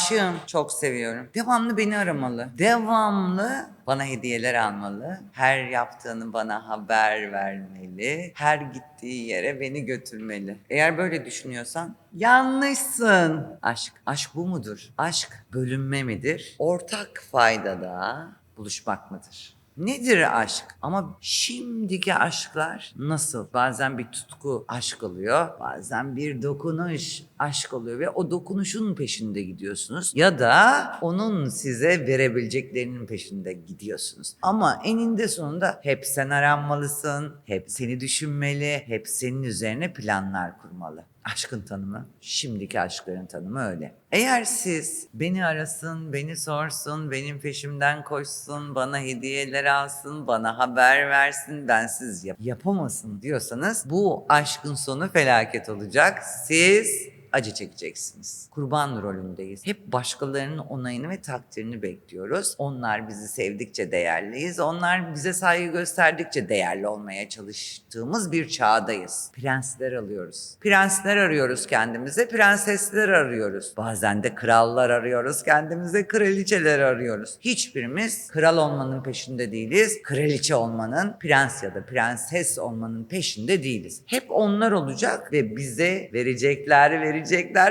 aşığım, çok seviyorum. Devamlı beni aramalı. Devamlı bana hediyeler almalı. Her yaptığını bana haber vermeli. Her gittiği yere beni götürmeli. Eğer böyle düşünüyorsan yanlışsın. Aşk, aşk bu mudur? Aşk bölünme midir? Ortak faydada buluşmak mıdır? Nedir aşk? Ama şimdiki aşklar nasıl? Bazen bir tutku aşk oluyor, bazen bir dokunuş aşk oluyor ve o dokunuşun peşinde gidiyorsunuz ya da onun size verebileceklerinin peşinde gidiyorsunuz. Ama eninde sonunda hep sen aranmalısın, hep seni düşünmeli, hep senin üzerine planlar kurmalı. Aşkın tanımı, şimdiki aşkların tanımı öyle. Eğer siz beni arasın, beni sorsun, benim peşimden koşsun, bana hediyeler alsın, bana haber versin, bensiz yap yapamasın diyorsanız bu aşkın sonu felaket olacak. Siz acı çekeceksiniz. Kurban rolündeyiz. Hep başkalarının onayını ve takdirini bekliyoruz. Onlar bizi sevdikçe değerliyiz. Onlar bize saygı gösterdikçe değerli olmaya çalıştığımız bir çağdayız. Prensler alıyoruz. Prensler arıyoruz kendimize, prensesler arıyoruz. Bazen de krallar arıyoruz kendimize, kraliçeler arıyoruz. Hiçbirimiz kral olmanın peşinde değiliz. Kraliçe olmanın, prens ya da prenses olmanın peşinde değiliz. Hep onlar olacak ve bize verecekler, verecekler,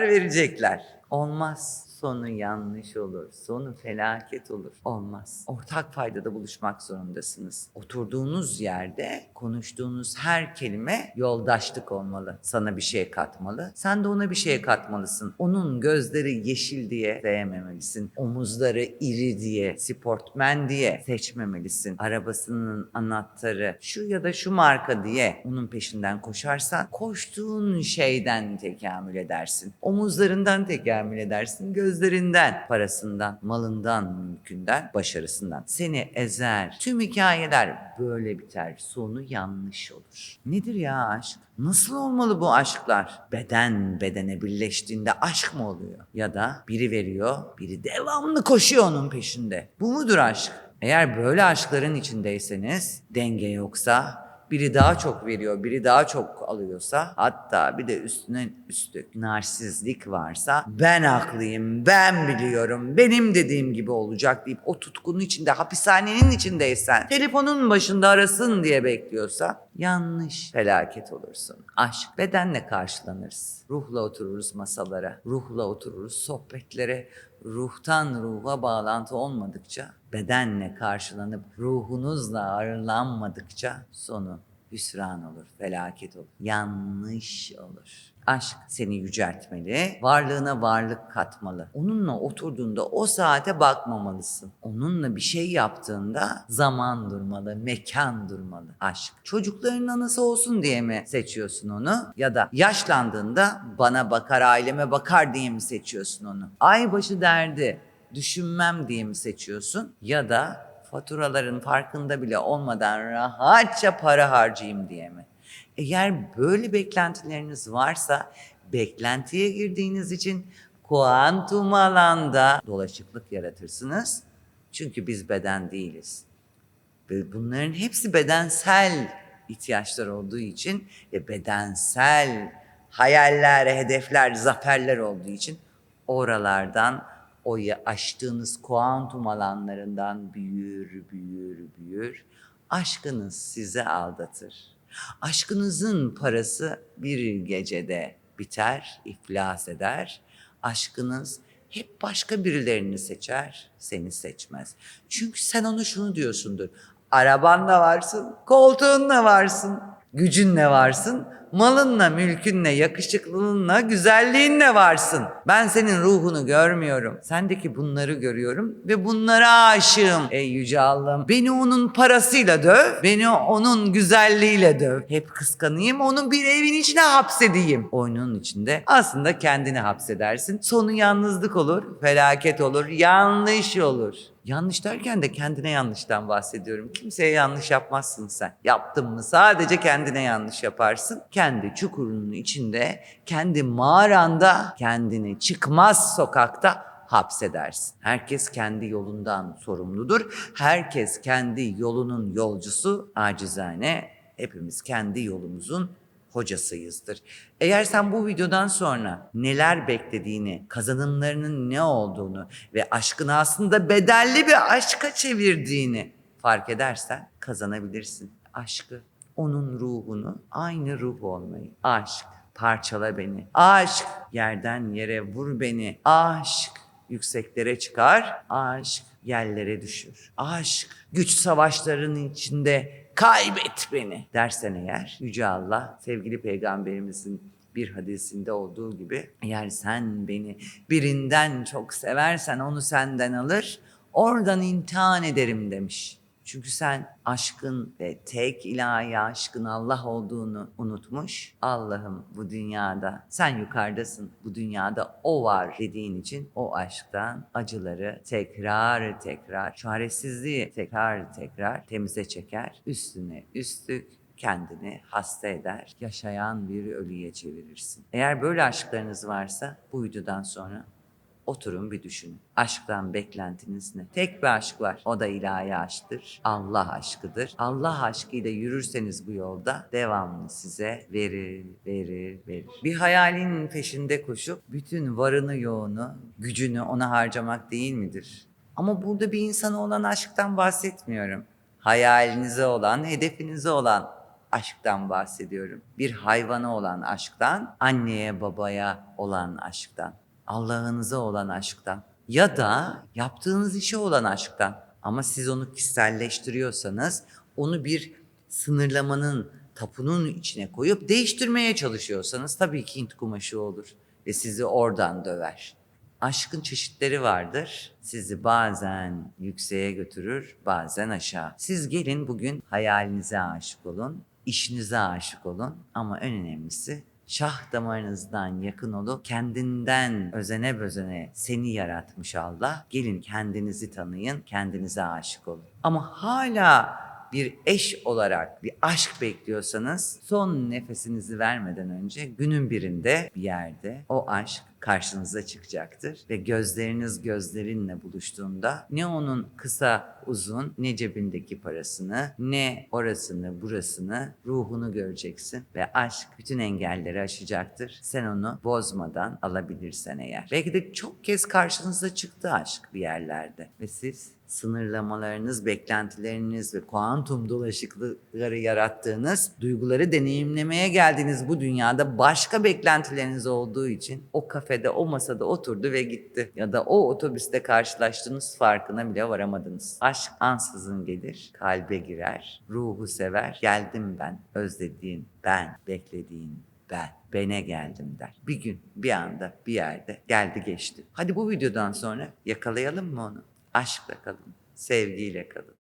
verecekler. Olmaz. Sonu yanlış olur. Sonu felaket olur. Olmaz. Ortak faydada buluşmak zorundasınız. Oturduğunuz yerde konuştuğunuz her kelime yoldaşlık olmalı. Sana bir şey katmalı. Sen de ona bir şey katmalısın. Onun gözleri yeşil diye sevmemelisin. Omuzları iri diye, sportmen diye seçmemelisin. Arabasının anahtarı şu ya da şu marka diye onun peşinden koşarsan koştuğun şeyden tekamül edersin. Omuzlarından tekamül edersin. Gözlerinden, parasından, malından, mülkünden, başarısından. Seni ezer. Tüm hikayeler böyle biter. Sonu yanlış olur. Nedir ya aşk? Nasıl olmalı bu aşklar? Beden bedene birleştiğinde aşk mı oluyor? Ya da biri veriyor, biri devamlı koşuyor onun peşinde. Bu mudur aşk? Eğer böyle aşkların içindeyseniz, denge yoksa, biri daha çok veriyor, biri daha çok alıyorsa, hatta bir de üstüne üstlük narsizlik varsa, ben haklıyım, ben biliyorum, benim dediğim gibi olacak deyip o tutkunun içinde, hapishanenin içindeysen, telefonun başında arasın diye bekliyorsa, yanlış felaket olursun. Aşk bedenle karşılanırız. Ruhla otururuz masalara, ruhla otururuz sohbetlere, ruhtan ruha bağlantı olmadıkça, bedenle karşılanıp ruhunuzla ağırlanmadıkça sonu hüsran olur, felaket olur, yanlış olur. Aşk seni yüceltmeli, varlığına varlık katmalı. Onunla oturduğunda o saate bakmamalısın. Onunla bir şey yaptığında zaman durmalı, mekan durmalı. Aşk. Çocukların anası olsun diye mi seçiyorsun onu? Ya da yaşlandığında bana bakar, aileme bakar diye mi seçiyorsun onu? Aybaşı derdi, düşünmem diye mi seçiyorsun? Ya da faturaların farkında bile olmadan rahatça para harcayayım diye mi? Eğer böyle beklentileriniz varsa beklentiye girdiğiniz için kuantum alanda dolaşıklık yaratırsınız. Çünkü biz beden değiliz. Ve bunların hepsi bedensel ihtiyaçlar olduğu için ve bedensel hayaller, hedefler, zaferler olduğu için oralardan o aştığınız kuantum alanlarından büyür, büyür, büyür. Aşkınız sizi aldatır. Aşkınızın parası bir gecede biter, iflas eder. Aşkınız hep başka birilerini seçer, seni seçmez. Çünkü sen ona şunu diyorsundur. Arabanla varsın, koltuğunla varsın, gücünle varsın, malınla, mülkünle, yakışıklılığınla, güzelliğinle varsın. Ben senin ruhunu görmüyorum. Sendeki bunları görüyorum ve bunlara aşığım. Ey yüce Allah'ım. Beni onun parasıyla döv, beni onun güzelliğiyle döv. Hep kıskanayım, onun bir evin içine hapsedeyim. Oyunun içinde aslında kendini hapsedersin. Sonu yalnızlık olur, felaket olur, yanlış olur. Yanlış derken de kendine yanlıştan bahsediyorum. Kimseye yanlış yapmazsın sen. Yaptın mı sadece kendine yanlış yaparsın. Kendi çukurunun içinde, kendi mağaranda, kendini çıkmaz sokakta hapsedersin. Herkes kendi yolundan sorumludur. Herkes kendi yolunun yolcusu. Acizane hepimiz kendi yolumuzun hocasıyızdır. Eğer sen bu videodan sonra neler beklediğini, kazanımlarının ne olduğunu ve aşkını aslında bedelli bir aşka çevirdiğini fark edersen kazanabilirsin. Aşkı, onun ruhunu, aynı ruh olmayı. Aşk, parçala beni. Aşk, yerden yere vur beni. Aşk, yükseklere çıkar. Aşk, yerlere düşür. Aşk, güç savaşlarının içinde kaybet beni dersen eğer Yüce Allah sevgili peygamberimizin bir hadisinde olduğu gibi eğer sen beni birinden çok seversen onu senden alır oradan imtihan ederim demiş. Çünkü sen aşkın ve tek ilahi aşkın Allah olduğunu unutmuş. Allah'ım bu dünyada sen yukarıdasın. Bu dünyada o var dediğin için o aşktan acıları tekrar tekrar, çaresizliği tekrar tekrar temize çeker. Üstüne üstlük kendini hasta eder, yaşayan bir ölüye çevirirsin. Eğer böyle aşklarınız varsa bu videodan sonra Oturun bir düşünün. Aşktan beklentiniz ne? Tek bir aşk var. O da ilahi aşktır. Allah aşkıdır. Allah aşkıyla yürürseniz bu yolda devamını size verir, verir, verir. Bir hayalin peşinde koşup bütün varını yoğunu, gücünü ona harcamak değil midir? Ama burada bir insana olan aşktan bahsetmiyorum. Hayalinize olan, hedefinize olan aşktan bahsediyorum. Bir hayvana olan aşktan, anneye babaya olan aşktan. Allah'ınıza olan aşktan ya da yaptığınız işe olan aşktan. Ama siz onu kişiselleştiriyorsanız onu bir sınırlamanın, tapunun içine koyup değiştirmeye çalışıyorsanız tabii ki Hint kumaşı olur ve sizi oradan döver. Aşkın çeşitleri vardır. Sizi bazen yükseğe götürür, bazen aşağı. Siz gelin bugün hayalinize aşık olun, işinize aşık olun ama en önemlisi şah damarınızdan yakın olup kendinden özene bözene seni yaratmış Allah. Gelin kendinizi tanıyın, kendinize aşık olun. Ama hala bir eş olarak bir aşk bekliyorsanız son nefesinizi vermeden önce günün birinde bir yerde o aşk karşınıza çıkacaktır ve gözleriniz gözlerinle buluştuğunda ne onun kısa uzun ne cebindeki parasını ne orasını burasını ruhunu göreceksin ve aşk bütün engelleri aşacaktır. Sen onu bozmadan alabilirsen eğer. Belki de çok kez karşınıza çıktı aşk bir yerlerde ve siz sınırlamalarınız, beklentileriniz ve kuantum dolaşıklıkları yarattığınız duyguları deneyimlemeye geldiğiniz bu dünyada başka beklentileriniz olduğu için o kafede, o masada oturdu ve gitti. Ya da o otobüste karşılaştığınız farkına bile varamadınız. Aşk ansızın gelir, kalbe girer, ruhu sever. Geldim ben, özlediğin ben, beklediğin ben. Bene geldim der. Bir gün, bir anda, bir yerde geldi geçti. Hadi bu videodan sonra yakalayalım mı onu? Aşkla kalın, sevgiyle kalın.